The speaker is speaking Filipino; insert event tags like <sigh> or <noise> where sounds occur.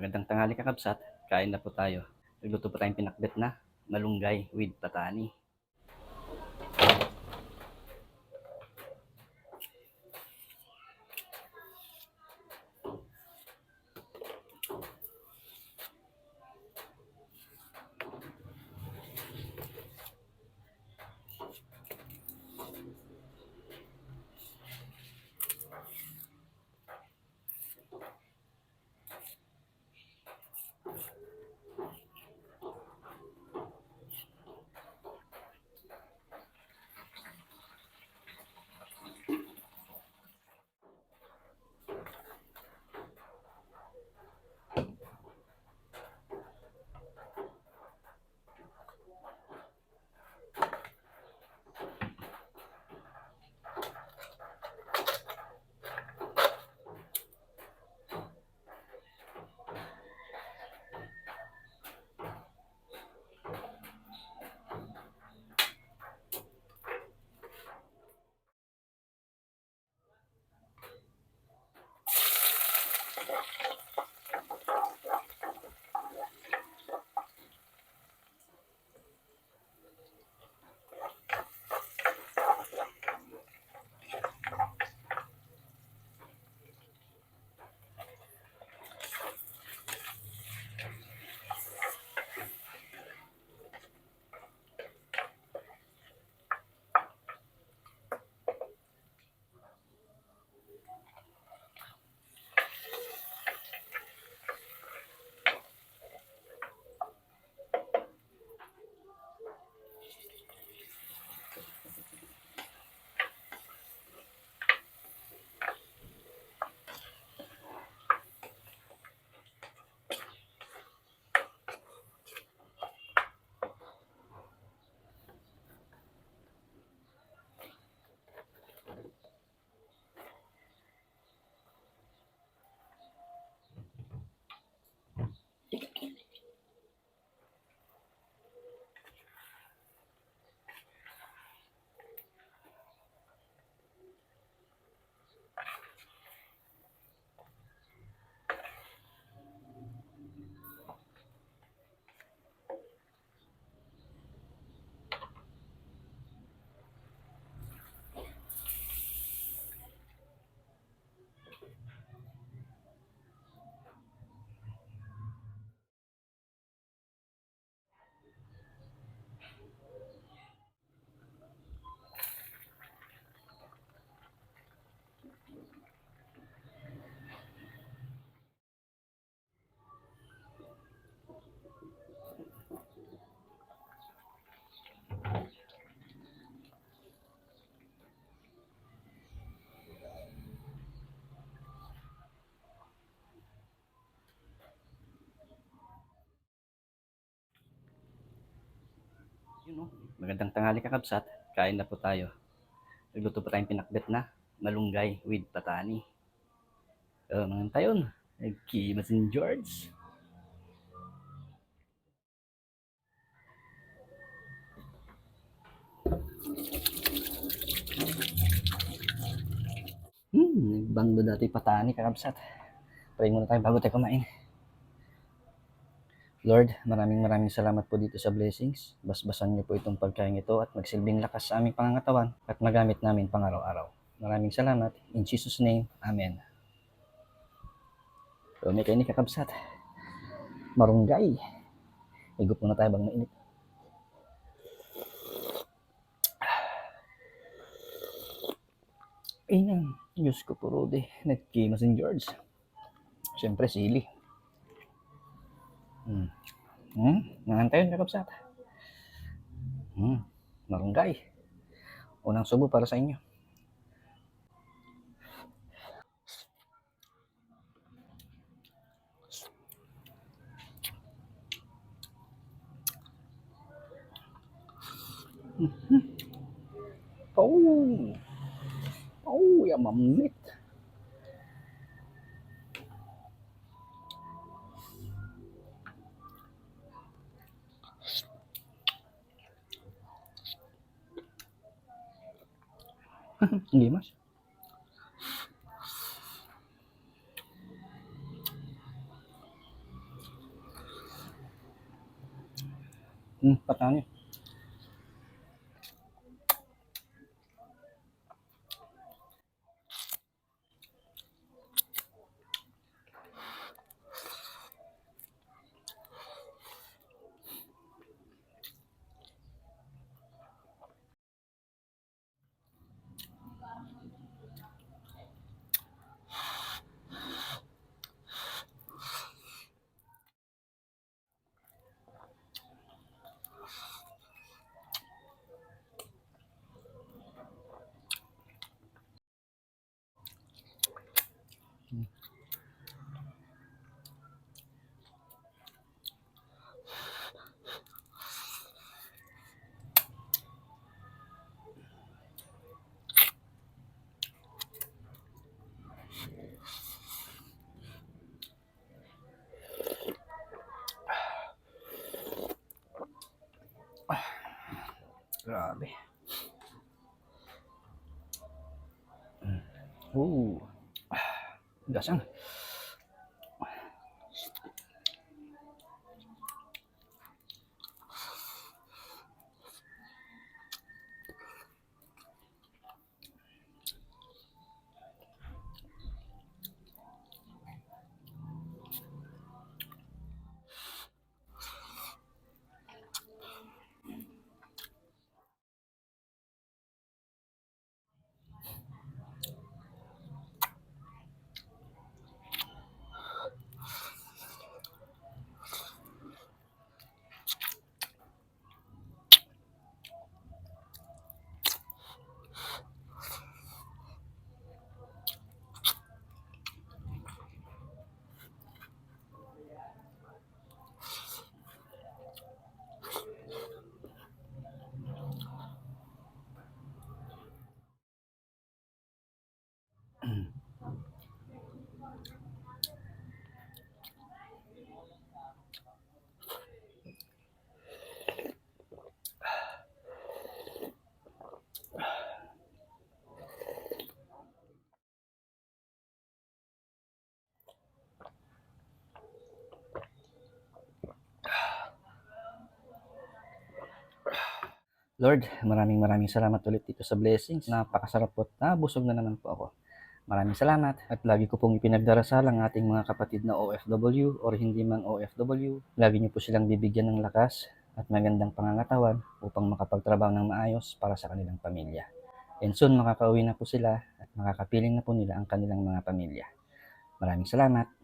Magandang tanghali kakabsat. Kain na po tayo. Nagluto po tayong pinakbet na malunggay with patani. Yun. Magandang tanghali kakabsat. Kain na po tayo. Nagluto po tayong pinakbet na malunggay with patani. Uh, mga tayon. Nagkimas ni George. Hmm, nagbanglo dati patani kakabsat. Pray muna tayo bago tayo kumain. Lord, maraming maraming salamat po dito sa blessings. Basbasan niyo po itong pagkain ito at magsilbing lakas sa aming pangangatawan at magamit namin pang araw-araw. Maraming salamat. In Jesus' name, Amen. So, may kayo ni kakabsat. Marunggay. Higup muna tayo bang mainit. Ayun, Diyos ko po, Rudy. Nagkimas si George. Siyempre, sili. Hmm. Hmm, nangantayon kakabsat. Hmm, marunggay. Unang subo para sa inyo. Mhm. Oh, oh, ya mamit. <laughs> Hindi mas. Hmm, patangin. Grabe. Mm. Oo. Gasang. Lord, maraming maraming salamat ulit dito sa blessings. Napakasarap po at nabusog na naman po ako. Maraming salamat at lagi ko pong ipinagdarasal ang ating mga kapatid na OFW or hindi man OFW. Lagi niyo po silang bibigyan ng lakas at magandang pangangatawan upang makapagtrabaho ng maayos para sa kanilang pamilya. And soon makakauwi na po sila at makakapiling na po nila ang kanilang mga pamilya. Maraming salamat.